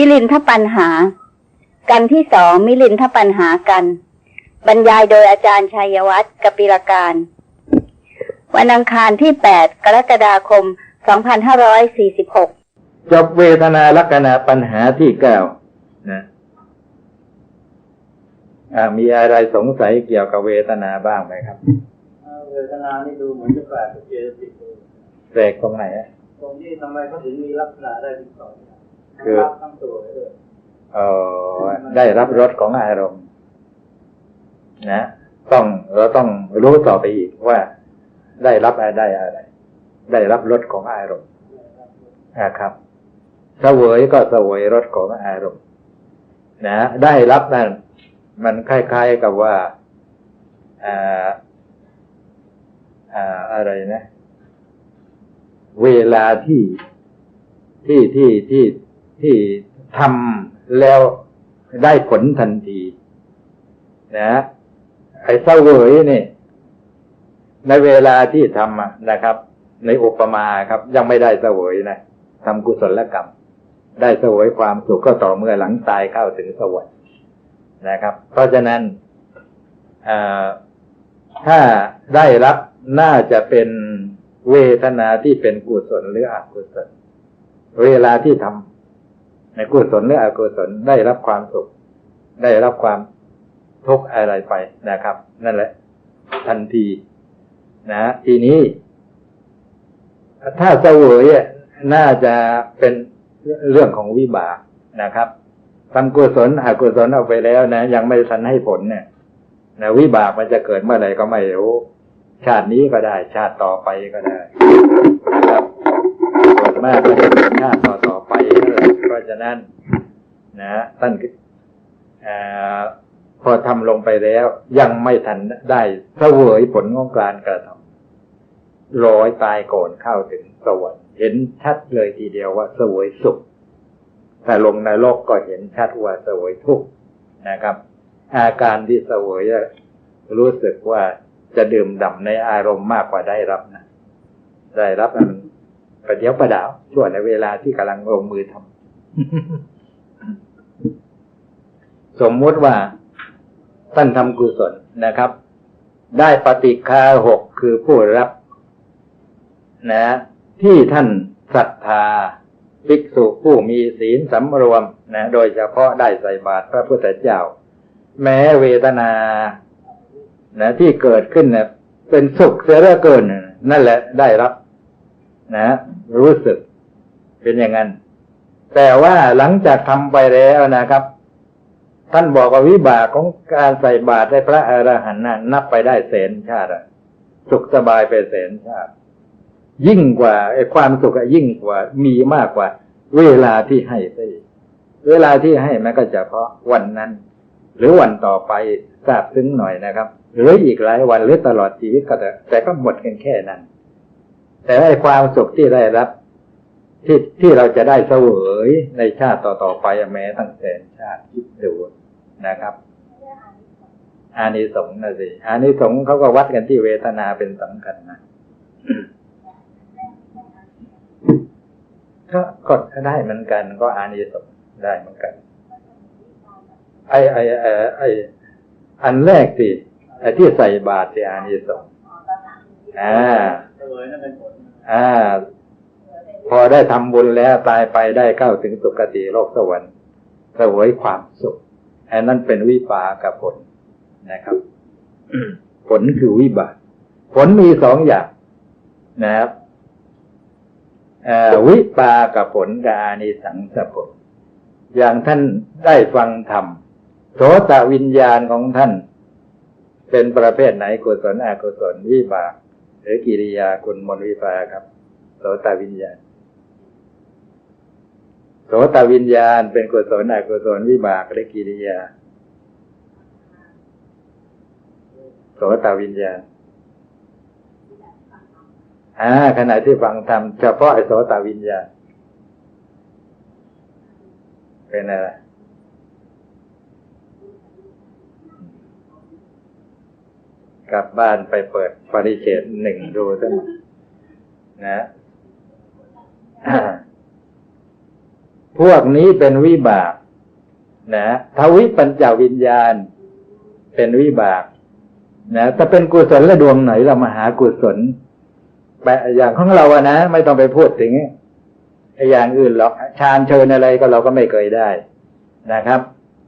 มิลินทปัญหา กันที่สองมิลินทปัญหากัน บรรยายโดยอาจารย์ชัยวัฒน์กปิรการ วันอังคารที่ 8 กรกฎาคม 2546 จบเวทนาลักษณะปัญหาที่เก้านะอ่ามีอะไรสงสัยเกี่ยวกับเวทนาบ้างไหมครับอ่าเวทนานี่ดูเหมือนจะแปลกกับเจตสิกเลยแปลกตรงไหนอะตรงที่ทำไมเขาถึงมีลักษณะได้ถึงสองอย่าง คือเออได้รับรสของอารมณ์ นะ ต้องเราต้องรู้ต่อไปอีกว่า ได้รับอะไรได้อะไร ได้รับรสของอารมณ์นะครับเสวยก็เสวยรสของอารมณ์ นะ ได้รับนั่นมันคล้ายๆกับว่าอ่าอ่าอะไรนะ เวลาที่ที่ที่ที่ ที่ทำแล้วได้ผลทันทีนะไอ้เสวยนี่ ในเวลาที่ทำนะครับ ในอุปมาครับ ยังไม่ได้เสวยนะทำกุศลกรรม ได้เสวยความสุขก็ต่อเมื่อหลังตายเข้าถึงสวรรค์นะครับ เพราะฉะนั้นถ้าได้รับน่าจะเป็นเวทนาที่เป็นกุศลหรืออกุศล เวลาที่ทำ ในกุศลหรืออกุศลได้รับความสุข ได้รับความทุกข์อะไรไปนะครับ นั่นแหละ ทันทีนะทีนี้ ถ้าเสวยน่าจะเป็นเรื่องของวิบากนะครับทำกุศลอกุศลเอาไปแล้วนะ ยังไม่ทันให้ผลเนี่ยนะวิบากมันจะเกิดเมื่อไหร่ก็ไม่รู้ชาตินี้ก็ได้ ชาติต่อไปก็ได้ มากก็จะเป็นชาต่อต่อไปนั่นแหละเพราะฉะนั้น นะท่านอพอทำลงไปแล้ว ยังไม่ทันได้เสวยผลของการกระทำร้อยตายก่อนเข้าถึงสวรรค์เห็นชัดเลยทีเดียวว่าเสวยสุข แต่ลงในโลกก็เห็นชัดว่าเสวยทุกข์นะครับ อาการที่เสวยรู้สึกว่าจะดื่มด่ำในอารมณ์มากกว่าได้รับนะ ได้รับมัน ประเดี๋ยวประดาวช่วงในเวลาที่กำลังลงมือทำสมมุติว่าท่านทำกุศลนะครับ ได้ปฏิคาหกคือผู้รับ นะ ที่ท่านศรัทธาภิกษุผู้มีศีลสำรวมนะโดยเฉพาะได้ใส่บาตรพระพุทธเจ้า แม้เวทนานะที่เกิดขึ้นเนะเป็นสุขเสียเหลือเกินนั่นแหละได้รับ นะ รู้สึก เป็นอย่างนั้น แต่ว่าหลังจากทำไปแล้วนะครับ ท่านบอกว่าวิบากของการใส่บาตรให้พระอรหันต์นั้นนับไปได้แสนชาติสุขสบายไปแสนชาติ ยิ่งกว่าไอ้ความสุขยิ่งกว่า มีมากกว่า เวลาที่ให้ไปเวลาที่ให้มันก็จะเฉพาะวันนั้น หรือวันต่อไปทราบซึ้งหน่อยนะครับ หรืออีกหลายวันหรือตลอดชีวิตก็แต่แต่ก็หมดกันแค่นั้น แต่ไอ้ความสุขที่ได้รับ ที่ที่เราจะได้เสวยในชาติต่อๆไปอะแม้ตั้งแสนชาติคิดดูนะครับอานิสงส์นะสิอานิสงส์เขาก็วัดกันที่เวทนาเป็นสำคัญนะก็กดได้เหมือนกัน ก็อานิสงส์ได้เหมือนกัน ไอไอไอไออันแรกสิไอที่ใส่บาตรที่อานิสงส์อ่า อ่า พอได้ทำบุญแล้วตายไปได้เข้าถึงสุคติโลกสวรรค์สวยความสุขอันนั้นเป็นวิปากกับผลนะครับผลคือวิบากผลมีสองอย่างนะครับวิปากกับผลกับอานิสังสผล อย่างท่านได้ฟังธรรมโสตวิญญาณของท่าน เป็นประเภทไหนกุศลอกุศลวิบาก รือกิริยาคุณมนวิปาครับ โสตวิญญาณ โสตวิญญาณ เป็นกุศลอกุศลวิบากหรือกิริยา โสตวิญญาณอ่าขณะที่ฟังธรรมเฉพาะไอโสตวิญญาณเป็นอะไร กลับบ้านไปเปิดปริเฉดหนึ่งดูซะหน่อยนะพวกนี้เป็นวิบาก นะทวิปัญจวิญญาณ เป็นวิบากนะถ้าเป็นกุศลละดวงไหนเรามาหากุศลแบบอย่างของเราอะนะไม่ต้องไปพูดถึงอย่างอื่นหรอกฌานเชิญอะไรก็เราก็ไม่เคยได้นะครับ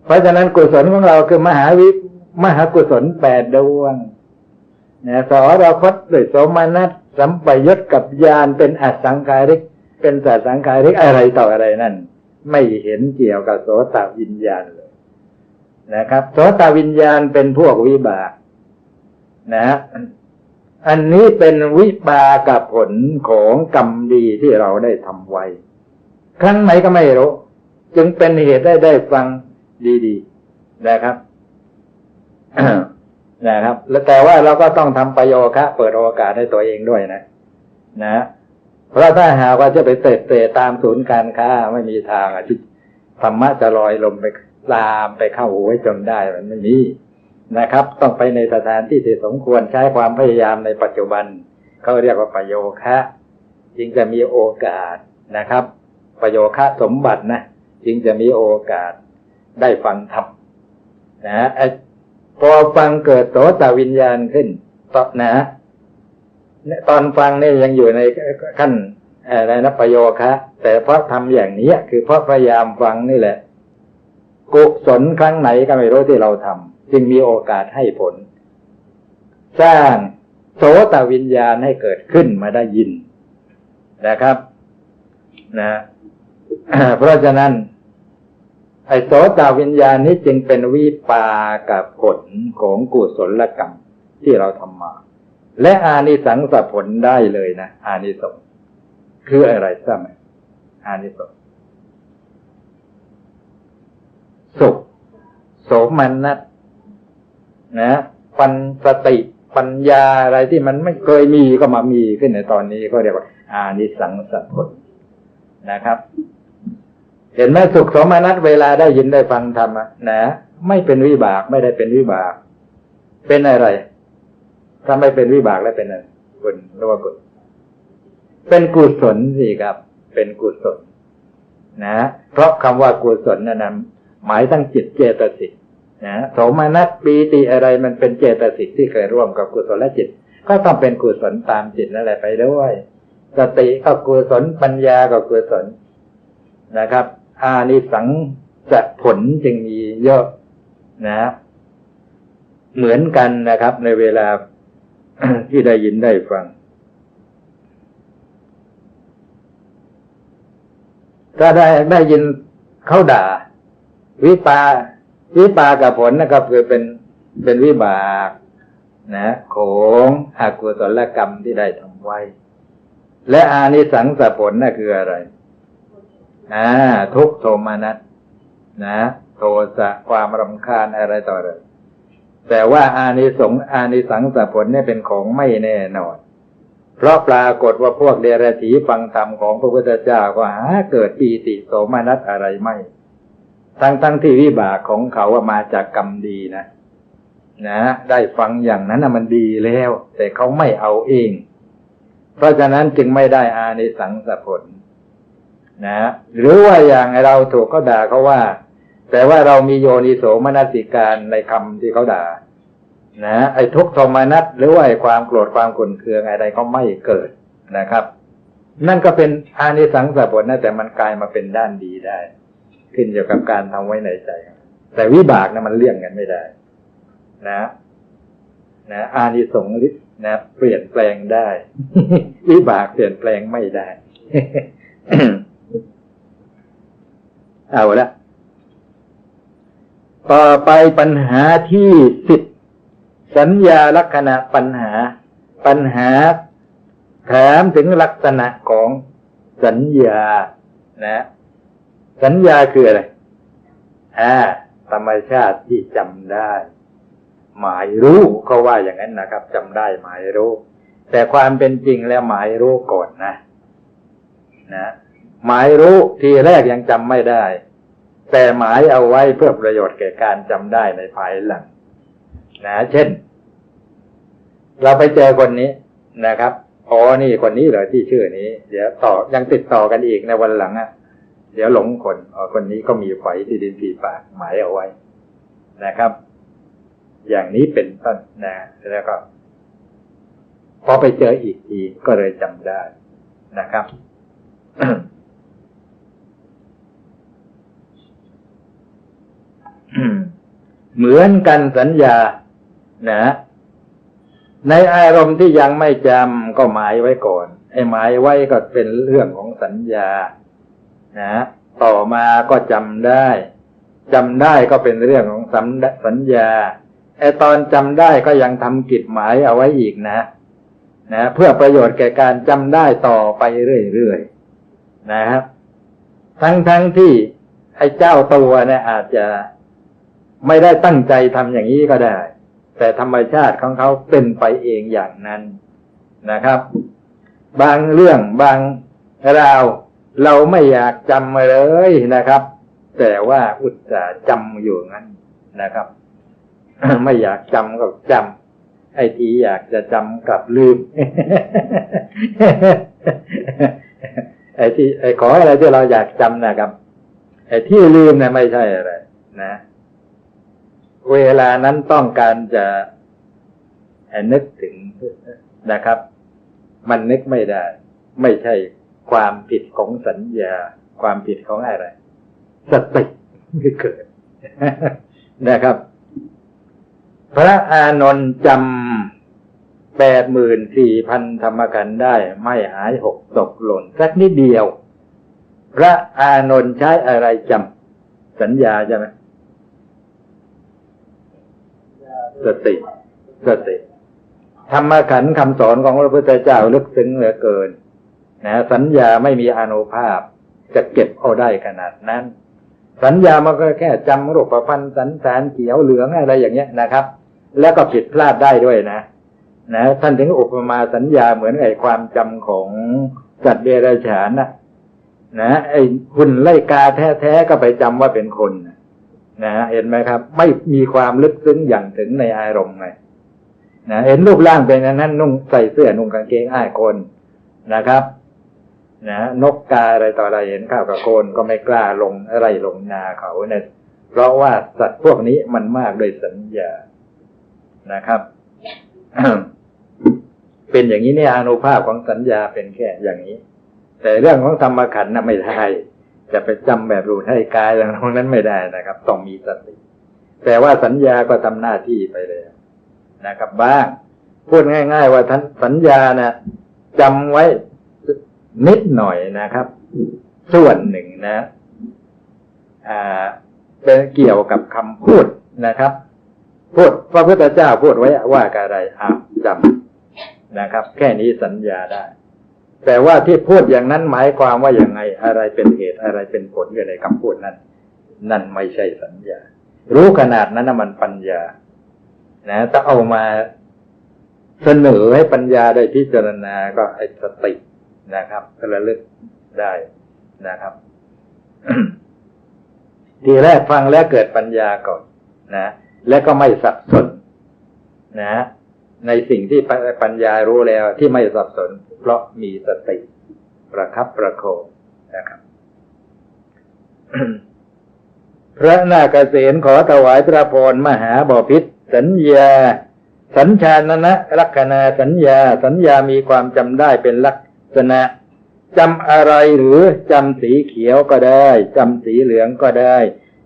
เพราะฉะนั้นกุศลของเราคือมหาวิมหากุศลแปดดวง สอเราคตด้วยสมานัสสัมปยศกับญาณเป็นอสังขาริก เป็นสัสังขาริกอะไรต่ออะไรนั่น ไม่เห็นเกี่ยวกับโสตวิญญาณเลยนะครับโสตวิญญาณเป็นพวกวิบากนะฮะอันนี้เป็นวิบากกับผลของกรรมดีที่เราได้ทำไว้ ครั้งไหนก็ไม่รู้ จึงเป็นเหตุได้ได้ฟังดี ๆ นะครับ นะครับ แล้วแต่ว่าเราก็ต้องทำประโยคะเปิดโอกาสให้ตัวเองด้วยนะ นะ เพราะถ้าหากว่าจะไปเตะเตะตามศูนย์การค้าไม่มีทางอที่ธรรมะจะลอยลมไปลามไปเข้าหูไว้จนได้มันไม่มีนะครับ ต้องไปในสถานที่ที่สมควรใช้ความพยายามในปัจจุบันเขาเรียกว่าประโยคะจึงจะมีโอกาสนะครับ ประโยคะสมบัตินะจึงจะมีโอกาสได้ฟังธรรมนะไอ พอฟังเกิดโสตวิญญาณขึ้นตอนนะตอนฟังเนี่ยยังอยู่ในขั้นอะไรนะประโยคะแต่เพราะทำอย่างนี้คือเพราะพยายามฟังนี่แหละ กุศลครั้งไหนก็ไม่รู้ที่เราทำจึงมีโอกาสให้ผล สร้างโสตวิญญาณให้เกิดขึ้นมาได้ยินนะครับ นะ เพราะฉะนั้น ไอ้โสตวิญญาณนี้จึงเป็นวิปากับผลของกุศลกรรมที่เราทำมา และอานิสังสผลได้เลยนะ อานิสงส์คืออะไรทราบไหมอานิสงส์สุขโสมนัสนะปัญสติปัญญาอะไรที่มันไม่เคยมีก็มามีขึ้นในตอนนี้ก็เรียกว่า อานิสังสผลนะครับ เห็นไหมสุขสมนัสเวลาได้ยินได้ฟังธรรมนะ ไม่เป็นวิบากไม่ได้เป็นวิบาก เป็นอะไรถ้าไม่เป็นวิบากแล้วเป็นอะไรคุณรู้ว่ากุศเป็นกุศลสิครับ เป็นกุศลนะ เพราะคำว่ากุศลนั่นหมายตั้งจิตเจตสิกนะโสมนัสปีติอะไรมันเป็นเจตสิกที่เคยร่วมกับกุศลและจิต ก็ต้องเป็นกุศลตามจิตนั่นแหละไปด้วยสติก็กุศลปัญญาก็กุศลนะครับ อานิสังจะผลจึงมีเยอะนะ เหมือนกันนะครับ ในเวลาที่ได้ยินได้ฟัง ถ้าได้ได้ยินเขาด่า วิปาวิปากับผลนะครับคือเป็นเป็นวิบากนะของอากุศลกรรมที่ได้ทำไว้ และอานิสังสผลนั่นคืออะไร อ่าทุกโทมานัสนะ โทสะความรำคาญอะไรต่ออะไรแต่ว่าอานิสงส์อานิสังสผลเนี่ยเป็นของไม่แน่นอน เพราะปรากฏว่าพวกเดรัจฉีฟังธรรมของพระพุทธเจ้าก็หาเกิดปีติโสมนัสอะไรไม่ ทั้งทั้งที่วิบากของเขาว่ามาจากกรรมดีนะ นะ ได้ฟังอย่างนั้นนะมันดีแล้ว แต่เขาไม่เอาเอง เพราะฉะนั้นจึงไม่ได้อานิสังสผล นะหรือว่าอย่างเราถูกเขาด่าเขาว่า แต่ว่าเรามีโยนิโสมนสิการในคำที่เขาด่า นะ ไอ้ทุกข์โทมนัสหรือว่าไอ้ความโกรธความขุ่นเคืองอะไรก็ไม่เกิดนะครับ นั่นก็เป็นอานิสังสผลนะแต่มันกลายมาเป็นด้านดีได้ ขึ้นอยู่กับการทำไว้ในใจ แต่วิบากนะมันเลี่ยงกันไม่ได้ นะ นะอานิสงส์นะเปลี่ยนแปลงได้ วิบากเปลี่ยนแปลงไม่ได้ เอาละต่อไปปัญหาที่สิบสัญญาลักษณะปัญหา ปัญหาถามถึงลักษณะของสัญญานะ สัญญาคืออะไรอ่าธรรมชาติที่จำได้ หมายรู้เขาว่าอย่างนั้นนะครับจำได้หมายรู้ แต่ความเป็นจริงแล้วหมายรู้ก่อนนะ นะ หมายรู้ทีแรกยังจำไม่ได้ แต่หมายเอาไว้เพื่อประโยชน์แก่การจำได้ในภายหลังนะเช่น เราไปเจอคนนี้นะครับอ๋อนี่คนนี้เหรอที่ชื่อนี้ เดี๋ยวต่อยังติดต่อกันอีกในวันหลังอะเดี๋ยวหลงคนอ๋อคนนี้ก็มีไฟที่ดินผีปากหมายเอาไว้นะครับ อย่างนี้เป็นต้นนะแล้วก็พอไปเจออีกทีก็เลยจำได้นะครับ เหมือนกันสัญญา นะ ในอารมณ์ที่ยังไม่จำก็หมายไว้ก่อน ไอ้หมายไว้ก็เป็นเรื่องของสัญญา นะ ต่อมาก็จำได้จำได้ก็เป็นเรื่องของสัญสัญญา ไอ้ตอนจำได้ก็ยังทำกิจหมายเอาไว้อีกนะ นะ เพื่อประโยชน์แก่การจำได้ต่อไปเรื่อยๆนะครับทั้งทั้งที่ไอ้เจ้าตัวเนี่ยอาจจะ ไม่ได้ตั้งใจทำอย่างนี้ก็ได้ แต่ธรรมชาติของเขาเป็นไปเองอย่างนั้นนะครับ บางเรื่องบางราวเราไม่อยากจำเลยนะครับ แต่ว่าอุตส่าห์จำอยู่งั้นนะครับ ไม่อยากจำก็จำไอ้ทีอยากจะจำกลับลืมไอ้ที่ไอ้ขออะไรที่เราอยากจำนะครับไอ้ที่ลืมเนี่ยไม่ใช่อะไร นะ เวลานั้นต้องการจะนึกถึงนะครับ มันนึกไม่ได้ ไม่ใช่ความผิดของสัญญา ความผิดของอะไร สติที่เกิดนะครับ พระอานนท์จำแปดหมื่นสี่พันธรรมกันได้ ไม่หายหกตกหล่นสักนิดเดียว พระอานนท์ใช้อะไรจำสัญญาใช่ไหม สติสติธรรมขันธ์คำสอนของพระพุทธเจ้าลึกซึ้งเหลือเกินนะสัญญาไม่มีอนุภาพ จะเก็บเอาได้ขนาดนั้น สัญญามันก็แค่จำรูปประพันธ์สันสารเขียวเหลืองอะไรอย่างเงี้ยนะครับ แล้วก็ผิดพลาดได้ด้วยนะ นะท่านถึงอุปมาสัญญาเหมือนไอ้ความจำของสัตว์เดรัจฉานนะนะไอ้หุ่นไล่กาแท้ๆก็ไปจำว่าเป็นคนนะ นะเห็นไหมครับ ไม่มีความลึกซึ้งอย่างถึงในอารมณ์ไงนะเห็นรูปร่างเป็นอย่างนั้นนุ่งใส่เสื้อนุ่งกางเกงอ้ายคนนะครับนะนกกาอะไรต่ออะไรเห็นข้าวกับโคนก็ไม่กล้าลงอะไรลงนาเขาเนี่ยเพราะว่าสัตว์พวกนี้มันมากโดยสัญญานะครับ เป็นอย่างนี้เนี่ยอนุภาพของสัญญาเป็นแค่อย่างนี้ แต่เรื่องของธรรมขันธ์น่ะไม่ได้ จะไปจำแบบรูให้กายอะไรพวกนั้นไม่ได้นะครับ ต้องมีสติแต่ว่าสัญญาก็ทำหน้าที่ไปเลยนะครับบ้างพูดง่าย ๆ ว่าท่านสัญญานะจำไว้นิดหน่อยนะครับ ส่วนหนึ่งนะอ่าเป็นเกี่ยวกับคำพูดนะครับพูดพระพุทธเจ้าพูดไว้ว่าอะไรอ่าจำนะครับ แค่นี้สัญญาได้ แต่ว่าที่พูดอย่างนั้นหมายความว่าอย่างไง อะไรเป็นเหตุอะไรเป็นผลอยู่ในคำพูดนั้น นั่นไม่ใช่สัญญา รู้ขนาดนั้นมันปัญญา นะถ้าเอามาเสนอให้ปัญญาได้พิจารณาก็ไอ้สตินะครับระลึกได้นะครับ ทีแรกฟังแล้วเกิดปัญญาก่อนนะและก็ไม่สับสนนะ ในสิ่งที่ปัญญารู้แล้วที่ไม่สับสน เพราะมีสติประคับประโคองนะครับ พระนาคเษนขอถวายพระพรมหาบพิษสัญญา สัญชานะนะลักษณะสัญญา สัญญามีความจำได้เป็นลักษณะจำอะไรหรือจำสีเขียวก็ได้จำสีเหลืองก็ได้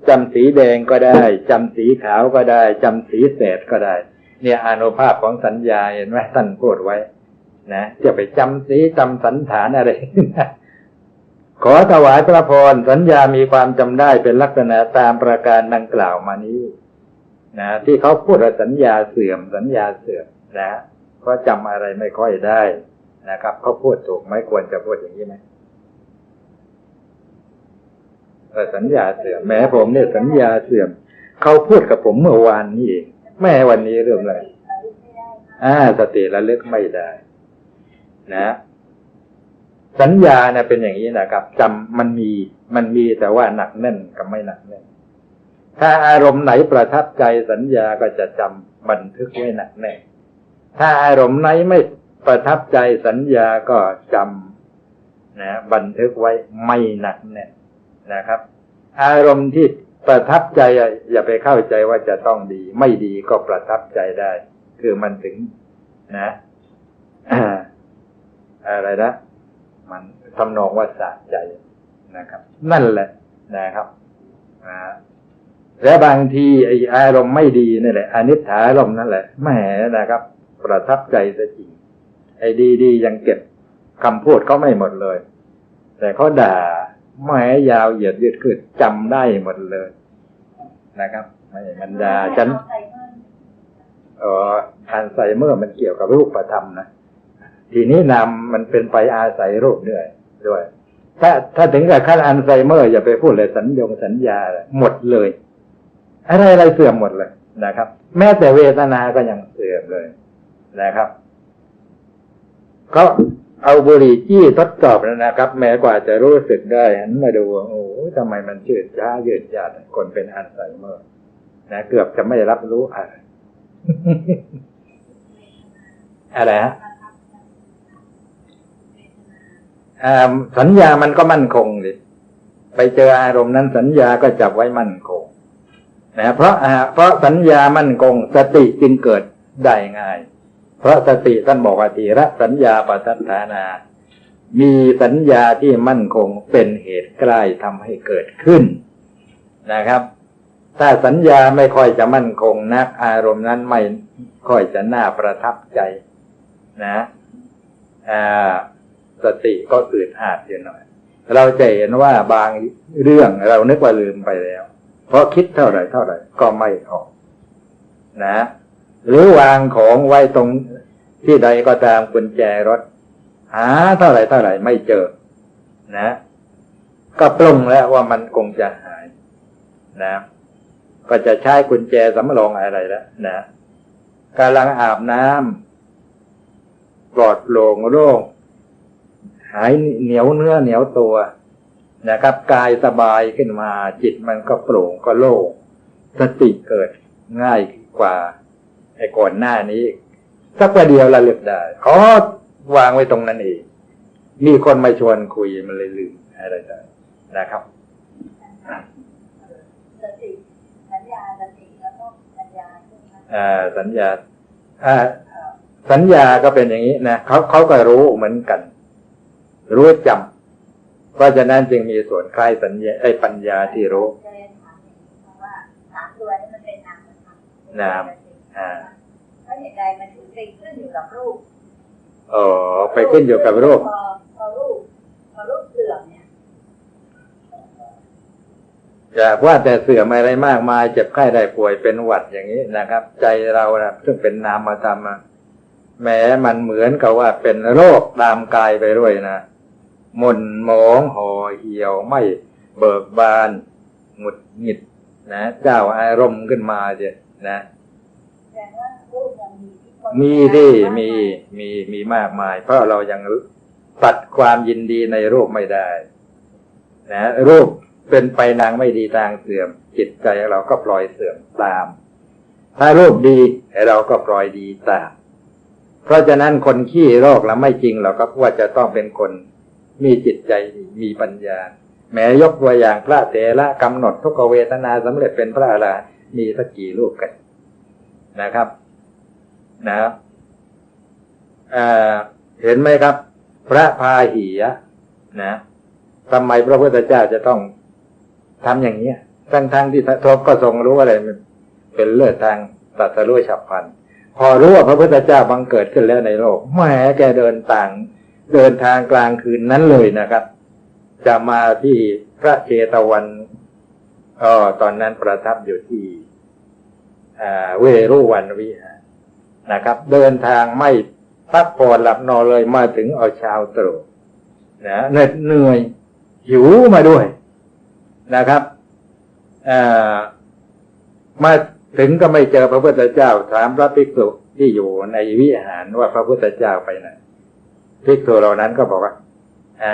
จำสีแดงก็ได้จำสีขาวก็ได้จำสีแสดก็ได้ เนี่ยอานุภาพของสัญญาเห็นไหมท่านพูดไว้ นะจะไปจำสีจำสันฐานอะไรขอถวายพระพรสัญญามีความจำได้เป็นลักษณะตามประการดังกล่าวมานี้นะที่เขาพูดว่าสัญญาเสื่อมสัญญาเสื่อมนะเพราะจำอะไรไม่ค่อยได้นะครับเขาพูดถูกไหมควรจะพูดอย่างนี้ไหมสัญญาเสื่อมแม้ผมเนี่ยสัญญาเสื่อมเขาพูดกับผมเมื่อวานนี้เองแม่วันนี้เรื่องอะไรอ่าสติระลึกไม่ได้ นะ สัญญาเนี่ยเป็นอย่างนี้นะครับจำมันมีมันมีแต่ว่าหนักแน่นกับไม่หนักแน่น ถ้าอารมณ์ไหนประทับใจสัญญาก็จะจำบันทึกไว้หนักแน่น ถ้าอารมณ์ไหนไม่ประทับใจสัญญาก็จำนะบันทึกไว้ไม่หนักแน่นนะครับ อารมณ์ที่ประทับใจอย่าไปเข้าใจว่าจะต้องดี ไม่ดีก็ประทับใจได้ คือมันถึงนะ อ่าอะไรนะมันทำนองว่าสะใจนะครับ นั่นแหละนะครับอ่าและบางทีไออารมณ์ไม่ดีนี่แหละอนิจฐารมณ์นั่นแหละแหมนะครับ ประทับใจซะจริง ไอ้ดีๆยังเก็บคำพูดเขาไม่หมดเลย แต่เขาด่าแหมยาวเหยียดยืดขึ้นจำได้หมดเลย นะครับไม่มันด่าฉันเอออัลไซเมอร์มันเกี่ยวกับรูปธรรมนะ ทีนี้นามมันเป็นไปอาศัยรูปด้วยด้วย ถ้าถ้าถึงกับขั้นอัลไซเมอร์อย่าไปพูดเลยสัญญงสัญญาหมดเลย อะไรอะไรเสื่อมหมดเลยนะครับ แม้แต่เวทนาก็ยังเสื่อมเลยนะครับเขาเอาบุหรี่จี้ทดสอบแล้วนะครับ แม้กว่าจะรู้สึกได้หันมาดูว่าโอ้ทำไมมันชืดช้ายืดยาดคนเป็นอัลไซเมอร์นะเกือบจะไม่รับรู้อะไรอะไรฮะอ่า สัญญามันก็มั่นคงดิไปเจออารมณ์นั้นสัญญาก็จับไว้มั่นคงนะเพราะเพราะสัญญามั่นคงสติจึงเกิดได้ง่าย เพราะสติท่านบอกว่าทีระสัญญาปัฏฐานา มีสัญญาที่มั่นคงเป็นเหตุใกล้ทำให้เกิดขึ้นนะครับ ถ้าสัญญาไม่ค่อยจะมั่นคงนัก อารมณ์นั้นไม่ค่อยจะน่าประทับใจ นะอ่า สติก็อืดอาดอยู่หน่อยเราจะเห็นว่าบางเรื่องเรานึกว่าลืมไปแล้ว เพราะคิดเท่าไหร่เท่าไหร่ก็ไม่ออก นะ หรือวางของไว้ตรงที่ใดก็ตามกุญแจรถ หาเท่าไหร่เท่าไหร่ไม่เจอ นะ ก็ปรุงแล้วว่ามันคงจะหาย นะ ก็จะใช้กุญแจสำรองอะไรแล้วนะกำลังอาบน้ำปลอดโปร่งโล่ง หายเหนียวเนื้อเหนียวตัวนะครับ กายสบายขึ้นมา จิตมันก็โปร่งก็โล่งสติเกิดง่ายกว่าไอ้ก่อนหน้านี้ สักประเดียวระลึกได้ขอวางไว้ตรงนั้นเองมีคนมาชวนคุยมันเลยลืมอะไรได้นะครับสติสัญญาสติแล้วก็สัญญาใช่ไหมคะอ่าสัญญาอ่าสัญญาก็เป็นอย่างนี้นะเขาเขาก็รู้เหมือนกัน รู้จำเพราะฉะนั้นจึงมีส่วนคล้ายสัญญาไอ้ปัญญาที่รู้จะเรียนถามอย่างนี้เพราะว่าสามตัวนี้มันเป็นนามธรรมนามอ่าเพราะเหตุใดมันถึงไปขึ้นอยู่กับรูปอ๋อไปขึ้นอยู่กับรูปพอพอรูปพอรูปเสื่อมเนี่ยอยากว่าแต่เสื่อมอะไรมากมายเจ็บไข้ได้ป่วยเป็นหวัดอย่างนี้นะครับ ใจเรานะซึ่งเป็นนามธรรมอะแม้มันเหมือนกับว่าเป็นโรคตามกายไปด้วยนะ หม่นหมองห่อเหี่ยวไม่เบิกบานหงุดหงิดนะเจ้าอารมณ์ขึ้นมาเจนะแสดงว่ารูปยังมีที่คนมีที่มีมีมีมากมาย เพราะเรายังตัดความยินดีในรูปไม่ได้ นะ รูปเป็นไปนางไม่ดีทางเสื่อม จิตใจเราก็ปล่อยเสื่อมตาม ถ้ารูปดีเราก็ปล่อยดีตาม เพราะฉะนั้นคนขี้โรคแล้วไม่จริงเราก็ว่าจะต้องเป็นคน มีจิตใจมีปัญญา แม้ยกตัวอย่างพระเถระกำหนดทุกเวทนาสำเร็จเป็นพระอรหันต์มีสักกี่รูปกันนะครับ นะเเห็นไหมครับ พระพาหียะนะทำไมพระพุทธเจ้าจะต้องทำอย่างนี้ทั้งทั้งๆที่ทบก็ทรงรู้อะไรเป็นเลือดทางตรัสรู้ฉับพลันพอรู้ว่าพระพุทธเจ้าบังเกิดขึ้นแล้วในโลกแหมแกเดินต่าง เดินทางกลางคืนนั้นเลยนะครับ จะมาที่พระเชตวันอ๋อตอนนั้นประทับอยู่ที่เวรุวันวิหารนะครับ เดินทางไม่พักผ่อนหลับนอนเลยมาถึงเอาเช้าตรู่นะเหน็ดเหนื่อยหิวมาด้วยนะครับมาถึงก็ไม่เจอพระพุทธเจ้าถามพระภิกษุที่อยู่ในวิหารว่าพระพุทธเจ้าไปไหน ภิกษุเหล่านั้นก็บอกว่าอ่า